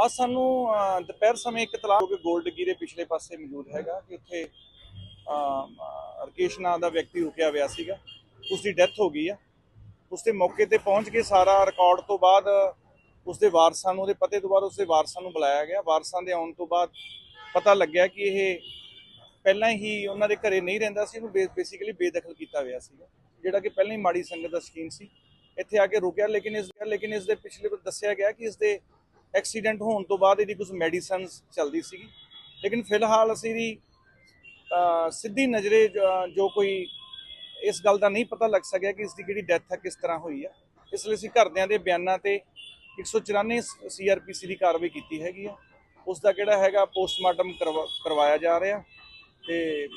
ਆ ਸਾਨੂੰ ਦੁਪਹਿਰ ਸਮੇਂ ਇੱਕ ਤਲਾਕ ਜੋ ਕਿ ਗੋਲਡ ਦੇ ਪਿਛਲੇ ਪਾਸੇ ਮੌਜੂਦ ਹੈਗਾ ਕਿ ਉੱਥੇ ਅਹ, ਰਕੇਸ਼ ਨਾਂ ਦਾ ਵਿਅਕਤੀ ਰੁਕਿਆ ਹੋਇਆ ਸੀਗਾ। ਉਸ ਦੀ ਡੈਥ ਹੋ ਗਈ ਆ। ਉਸ ਦੇ ਮੌਕੇ ਤੇ ਪਹੁੰਚ ਕੇ ਸਾਰਾ ਰਿਕਾਰਡ ਤੋਂ ਬਾਅਦ ਉਸ ਦੇ ਵਾਰਸਾਂ ਨੂੰ ਉਹਦੇ ਪਤੇ ਤੋਂ ਬਾਅਦ ਉਸ ਦੇ ਵਾਰਸਾਂ ਨੂੰ ਬੁਲਾਇਆ ਗਿਆ। ਵਾਰਸਾਂ ਦੇ ਆਉਣ ਤੋਂ ਬਾਅਦ ਪਤਾ ਲੱਗਿਆ ਕਿ ਇਹ ਪਹਿਲਾਂ ਹੀ ਉਹਨਾਂ ਦੇ ਘਰੇ ਨਹੀਂ ਰਹਿੰਦਾ ਸੀ। ਉਹਨੂੰ ਬੇਸਿਕਲੀ ਬੇਦਖਲ ਕੀਤਾ ਹੋਇਆ ਸੀਗਾ। ਜਿਹੜਾ ਕਿ ਪਹਿਲਾਂ ਹੀ ਮਾੜੀ ਸੰਗਤ ਦਾ ਸ਼ਕੀਨ ਸੀ। ਇੱਥੇ ਆ ਕੇ ਰੁਕਿਆ ਲੇਕਿਨ ਇਸ ਲੇਕਿਨ ਇਸ ਦੇ ਪਿਛਲੇ ਦੱਸਿਆ ਗਿਆ ਕਿ ਇਸ ਦੇ ਐਕਸੀਡੈਂਟ ਹੋਣ ਤੋਂ ਬਾਅਦ ਇਹਦੀ ਕੁਝ ਮੈਡੀਸਨਸ ਚੱਲਦੀ ਸੀਗੀ। ਲੇਕਿਨ ਫਿਲਹਾਲ ਅਸੀਂ ਦੀ ਸਿੱਧੀ ਨਜ਼ਰੇ ਜੋ ਕੋਈ ਇਸ ਗੱਲ ਦਾ ਨਹੀਂ ਪਤਾ ਲੱਗ ਸਕਿਆ ਕਿ ਇਸ ਦੀ ਜਿਹੜੀ ਡੈਥ ਹੈ, ਕਿਸ ਤਰ੍ਹਾਂ ਹੋਈ ਹੈ। ਇਸ ਲਈ ਅਸੀਂ ਘਰਦਿਆਂ ਦੇ ਬਿਆਨਾਂ ਤੇ 194 ਸੀਆਰਪੀਸੀ ਦੀ ਕਾਰਵਾਈ ਕੀਤੀ ਹੈਗੀ ਆ। ਉਸ ਦਾ ਕਿਹੜਾ ਹੈਗਾ ਪੋਸਟਮਾਰਟਮ ਕਰਵਾ- ਕਰਵਾਇਆ ਜਾ ਰਿਹਾ। ਤੇ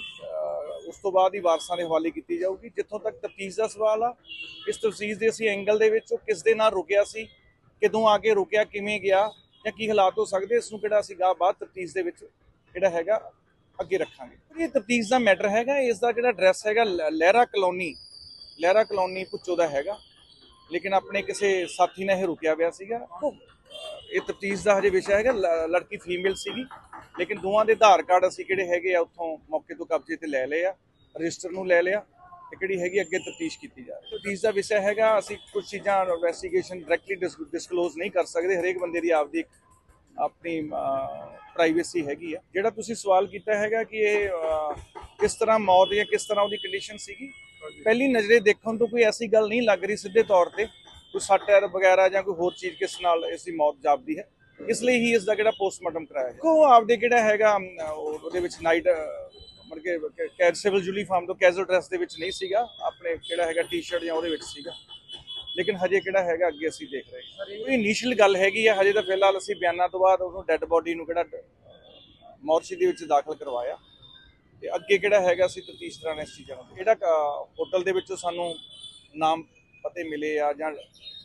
ਉਸ ਤੋਂ ਬਾਅਦ ਹੀ ਵਾਰਸਾਂ ਦੇ ਹਵਾਲੇ ਕੀਤੀ ਜਾਊਗੀ। ਜਿੱਥੋਂ ਤੱਕ ਤਫਤੀਸ਼ ਦਾ ਸਵਾਲ ਆ ਇਸ ਤਫਤੀਸ਼ ਦੇ ਅਸੀਂ ਐਂਗਲ ਦੇ ਵਿੱਚ, ਉਹ ਕਿਸ ਦੇ ਨਾਲ ਰੁਕਿਆ ਸੀ ਕਿਦੋਂ ਆ ਕੇ ਰੁਕਿਆ ਕਿਵੇਂ ਗਿਆ ਜਾਂ ਕੀ ਹਾਲਾਤ ਹੋ ਸਕਦੇ ਇਸ ਨੂੰ ਕਿਹੜਾ ਅਸੀਂ ਗਾ ਬਾਅਦ ਤਫਤੀਸ਼ ਦੇ ਵਿੱਚ ਜਿਹੜਾ ਹੈਗਾ ਅੱਗੇ ਰੱਖਾਂਗੇ। ਇਹ ਤਫਤੀਸ਼ ਦਾ ਮੈਟਰ ਹੈਗਾ ਇਸ ਦਾ ਜਿਹੜਾ ਐਡਰੈਸ ਹੈਗਾ ਲਹਿਰਾ ਕਲੋਨੀ ਲਹਿਰਾ ਕਲੋਨੀ ਪੁੱਚੋ ਦਾ ਹੈਗਾ। ਲੇਕਿਨ ਆਪਣੇ ਕਿਸੇ ਸਾਥੀ ਨੇ ਇਹ ਰੁਕਿਆ ਹੋਇਆ ਸੀਗਾ। ਇਹ ਤਫਤੀਸ਼ ਦਾ ਹਜੇ ਵਿਸ਼ਾ ਹੈਗਾ ਲੜਕੀ ਫੀਮੇਲ ਸੀਗੀ। ਲੇਕਿਨ ਦੋਵਾਂ ਦੇ ਆਧਾਰ ਕਾਰਡ ਅਸੀਂ ਕਿਹੜੇ ਹੈਗੇ ਆ ਉੱਥੋਂ ਮੌਕੇ ਤੋਂ ਕਬਜ਼ੇ ਤੇ ਲੈ ਲਏ ਆ ਰਜਿਸਟਰ ਨੂੰ ਲੈ ਲਿਆ। ਤੇ ਕਿਹੜੀ ਹੈਗੀ ਅੱਗੇ ਤਫਤੀਸ਼ ਕੀਤੀ ਜਾ ਰਹੀ ਹੈ। ਤਫਤੀਸ਼ ਦਾ ਵਿਸ਼ਾ ਹੈਗਾ ਅਸੀਂ ਕੁਝ ਚੀਜ਼ਾਂ ਇਨਵੈਸਟੀਗੇਸ਼ਨ ਡਾਇਰੈਕਟਲੀ ਡਿਸਕਲੋਜ਼ ਨਹੀਂ ਕਰ ਸਕਦੇ। ਹਰੇਕ ਬੰਦੇ ਦੀ ਆਪਦੀ ਇੱਕ ਆਪਣੀ ਪ੍ਰਾਈਵੇਸੀ ਹੈਗੀ ਆ। ਜਿਹੜਾ ਤੁਸੀਂ ਸਵਾਲ ਕੀਤਾ ਹੈਗਾ ਕਿ ਇਹ ਕਿਸ ਤਰ੍ਹਾਂ ਮੌਤ ਜਾਂ ਕਿਸ ਤਰ੍ਹਾਂ ਉਹਦੀ ਕੰਡੀਸ਼ਨ ਸੀਗੀ ਪਹਿਲੀ ਨਜ਼ਰੇ ਦੇਖਣ ਤੋਂ ਕੋਈ ਐਸੀ ਗੱਲ ਨਹੀਂ ਲੱਗ ਰਹੀ ਸਿੱਧੇ ਤੌਰ ਤੇ। ਕੋਈ ਸੱਟ ਐਰ ਵਗੈਰਾ ਜਾਂ ਕੋਈ ਹੋਰ ਚੀਜ਼ ਕਿਸ ਨਾਲ ਇਸ ਦੀ ਮੌਤ ਜਾਪਦੀ ਹੈ। ਇਸ ਲਈ ਹੀ ਇਸ ਦਾ ਜਿਹੜਾ ਪੋਸਟਮਾਰਟਮ ਕਰਾਇਆ ਗਿਆ। ਉਹ ਆਪਦੇ ਕਿਹੜਾ ਹੈਗਾ ਉਹਦੇ ਵਿੱਚ ਨਾਈਟ ਮਤਲਬ ਕਿ ਕੈਦ ਸਿਵਲ ਯੂਨੀਫਾਰਮ ਤੋਂ ਕੈਜ਼ੂਅਲ ਡਰੈਸ ਦੇ ਵਿੱਚ ਨਹੀਂ ਸੀਗਾ ਆਪਣੇ ਕਿਹੜਾ ਹੈਗਾ ਟੀ-ਸ਼ਰਟ ਜਾਂ ਉਹਦੇ ਵਿੱਚ ਸੀਗਾ। ਲੇਕਿਨ ਹਜੇ ਕਿਹੜਾ ਹੈਗਾ ਅੱਗੇ ਅਸੀਂ ਦੇਖ ਰਹੇ ਹਾਂ। ਇਹ ਇਨੀਸ਼ੀਅਲ ਗੱਲ ਹੈਗੀ ਆ ਹਜੇ ਤਾਂ ਫਿਲਹਾਲ ਅਸੀਂ ਬਿਆਨਾਂ ਤੋਂ ਬਾਅਦ ਉਹਨੂੰ ਡੈੱਡ ਬੋਡੀ ਨੂੰ ਕਿਹੜਾ ਮੋਰਚੀ ਦੇ ਵਿੱਚ ਦਾਖਲ ਕਰਵਾਇਆ। ਤੇ ਅੱਗੇ ਕਿਹੜਾ ਹੈਗਾ ਅਸੀਂ ਤਫਤੀਸ਼ ਦੌਰਾਨ ਇਸ ਚੀਜ਼ਾਂ ਨੂੰ? ਜਿਹੜਾ ਹੋਟਲ ਦੇ ਵਿੱਚੋਂ ਸਾਨੂੰ ਨਾਮ ਪਤੇ ਮਿਲੇ ਆ ਜਾਂ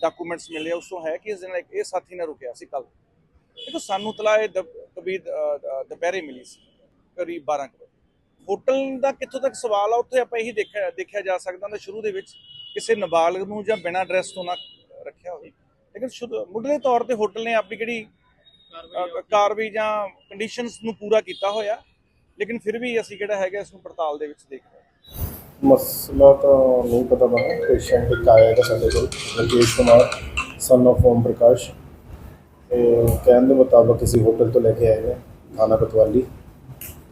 ਡਾਕੂਮੈਂਟਸ ਮਿਲੇ ਆ, ਉਸ ਤੋਂ ਹੈ ਕਿ ਇਸ ਦਿਨ ਇਹ ਸਾਥੀ ਨੇ ਰੁਕਿਆ ਸੀ ਕੱਲ ਇਹ ਤਾਂ ਸਾਨੂੰ ਤਲਾ ਇਹ ਕਬੀਰ ਦੁਪਹਿਰੇ ਮਿਲੀ ਸੀ ਕਰੀਬ 12 ਕੁ ਹੋਟਲ ਦਾ ਕਿੱਥੋਂ ਤੱਕ ਸਵਾਲ ਆ, ਉੱਥੇ ਆਪਾਂ ਇਹੀ ਦੇਖਿਆ ਦੇਖਿਆ ਜਾ ਸਕਦਾ ਹੁੰਦਾ ਸ਼ੁਰੂ ਦੇ ਵਿੱਚ ਕਿਸੇ ਨਾਬਾਲਗ ਨੂੰ ਜਾਂ ਬਿਨਾਂ ਡਰੈਸ ਤੋਂ ਨਾ ਰੱਖਿਆ ਹੋਵੇ। ਲੇਕਿਨ ਮੁੱਢਲੇ ਤੌਰ ਤੇ ਹੋਟਲ ਨੇ ਆਪਣੀ ਜਿਹੜੀ ਕਾਰਵਾਈ ਜਾਂ ਕੰਡੀਸ਼ਨਸ ਨੂੰ ਪੂਰਾ ਕੀਤਾ ਹੋਇਆ, ਲੇਕਿਨ ਫਿਰ ਵੀ ਅਸੀਂ ਕਿਹੜਾ ਹੈਗਾ, ਇਸ ਨੂੰ ਪੜਤਾਲ ਦੇ ਵਿੱਚ ਦੇਖ ਰਹੇ ਮਸਲਾ ਤਾਂ ਨਹੀਂ ਪਤਾ ਮੈਨੂੰ ਪੇਸ਼ੈਂਟ ਇੱਕ ਆਇਆ ਹੈਗਾ ਸਾਡੇ ਕੋਲ ਰਕੇਸ਼ ਕੁਮਾਰ ਸਨ of ਓਮ ਪ੍ਰਕਾਸ਼। ਤੇ ਕਹਿਣ ਦੇ ਮੁਤਾਬਕ ਕਿਸੇ ਹੋਟਲ ਤੋਂ ਲੈ ਕੇ ਆਏ ਨੇ ਥਾਣਾ ਕਤਵਾਲੀ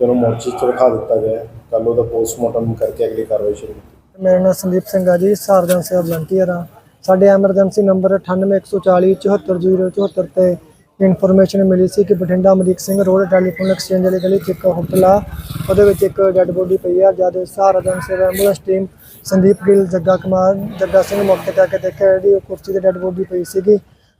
ਤੇ ਉਹਨੂੰ ਮੋਰਚੀ 'ਚ ਰਖਾ ਦਿੱਤਾ ਗਿਆ ਕੱਲ ਉਹਦਾ ਪੋਸਟਮਾਰਟਮ ਕਰਕੇ ਅਗਲੀ ਕਾਰਵਾਈ ਸ਼ੁਰੂ ਕੀਤੀ। ਮੇਰਾ ਨਾਮ ਸੰਦੀਪ ਸਿੰਘ ਆ ਜੀ, ਸਾਰਜਨ ਸੇ ਵਲੰਟੀਅਰ ਆ। ਸਾਡੇ ਐਮਰਜੈਂਸੀ ਨੰਬਰ 98140 74074 ਤੇ ਇਨਫੋਰਮੇਸ਼ਨ ਮਿਲੀ ਸੀ ਕਿ Bathinda Amrik Singh road telephone exchange ਵਾਲੀ ਗਲੀ 'ਚ ਇੱਕ ਹੋਟਲ ਆ ਉਹਦੇ ਵਿੱਚ ਇੱਕ ਡੈੱਡ ਬੋਡੀ ਪਈ ਆ। ਜਦ ਸਾਰਜਨ ਸੇ ਐਂਬੂਲੈਂਸ ਟੀਮ ਸੰਦੀਪ ਗਿੱਲ, ਜੱਗਾ ਕੁਮਾਰ, ਜੱਗਾ ਸਿੰਘ ਮੌਕੇ ਤੇ ਆ ਕੇ ਦੇਖਿਆ, ਜਿਹੜੀ ਉਹ ਕੁਰਸੀ ਤੇ ਡੈੱਡ ਬੋਡੀ ਪਈ ਸੀਗੀ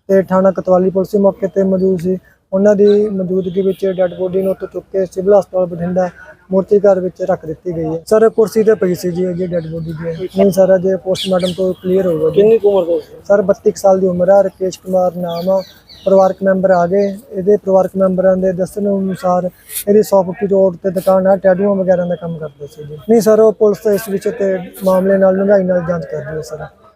ਤੇ ਥਾਣਾ ਕਤਵਾਲੀ ਪੁਲਿਸ ਮੌਕੇ ਤੇ ਮੌਜੂਦ ਸੀ। ਉਹਨਾਂ ਦੀ ਮੌਜੂਦਗੀ ਵਿੱਚ ਡੈੱਡ ਬੋਡੀ ਨੂੰ ਉੱਥੋਂ ਚੁੱਕ ਕੇ ਸਿਵਲ ਹਸਪਤਾਲ ਬਠਿੰਡਾ ਮੂਰਤੀ ਘਰ ਵਿੱਚ ਰੱਖ ਦਿੱਤੀ ਗਈ ਹੈ। ਸਰ ਕੁਰਸੀ ਤੇ ਪਈ ਸੀ ਜੀ ਇਹ ਡੈੱਡ ਬੋਡੀ ਦੀ। ਨਹੀਂ ਸਰ ਅਜੇ ਪੋਸਟਮਾਰਟਮ ਤੋਂ ਕਲੀਅਰ ਹੋਊਗਾ ਜੀ। ਕਿੰਨੀ ਉਮਰ ਦਾ ਸਰ 32 ਕੁ ਸਾਲ ਦੀ ਉਮਰ ਆ। ਰਕੇਸ਼ ਕੁਮਾਰ ਨਾਮ ਆ। ਪਰਿਵਾਰਕ ਮੈਂਬਰ ਆ ਗਏ। ਇਹਦੇ ਪਰਿਵਾਰਕ ਮੈਂਬਰਾਂ ਦੇ ਦੱਸਣ ਅਨੁਸਾਰ ਇਹਦੀ ਸੌਫਟੀ ਰੋਡ ਤੇ ਦੁਕਾਨ ਆ। ਟੈਟੂਆਂ ਵਗੈਰਾ ਦਾ ਕੰਮ ਕਰਦੇ ਸੀ ਜੀ। ਨਹੀਂ ਸਰ ਉਹ ਪੁਲਿਸ ਇਸ ਵਿੱਚ ਤੇ ਮਾਮਲੇ ਨਾਲ ਡੂੰਘਾਈ ਨਾਲ ਜਾਂਚ ਕਰ ਰਹੀ ਹੈ ਸਰ।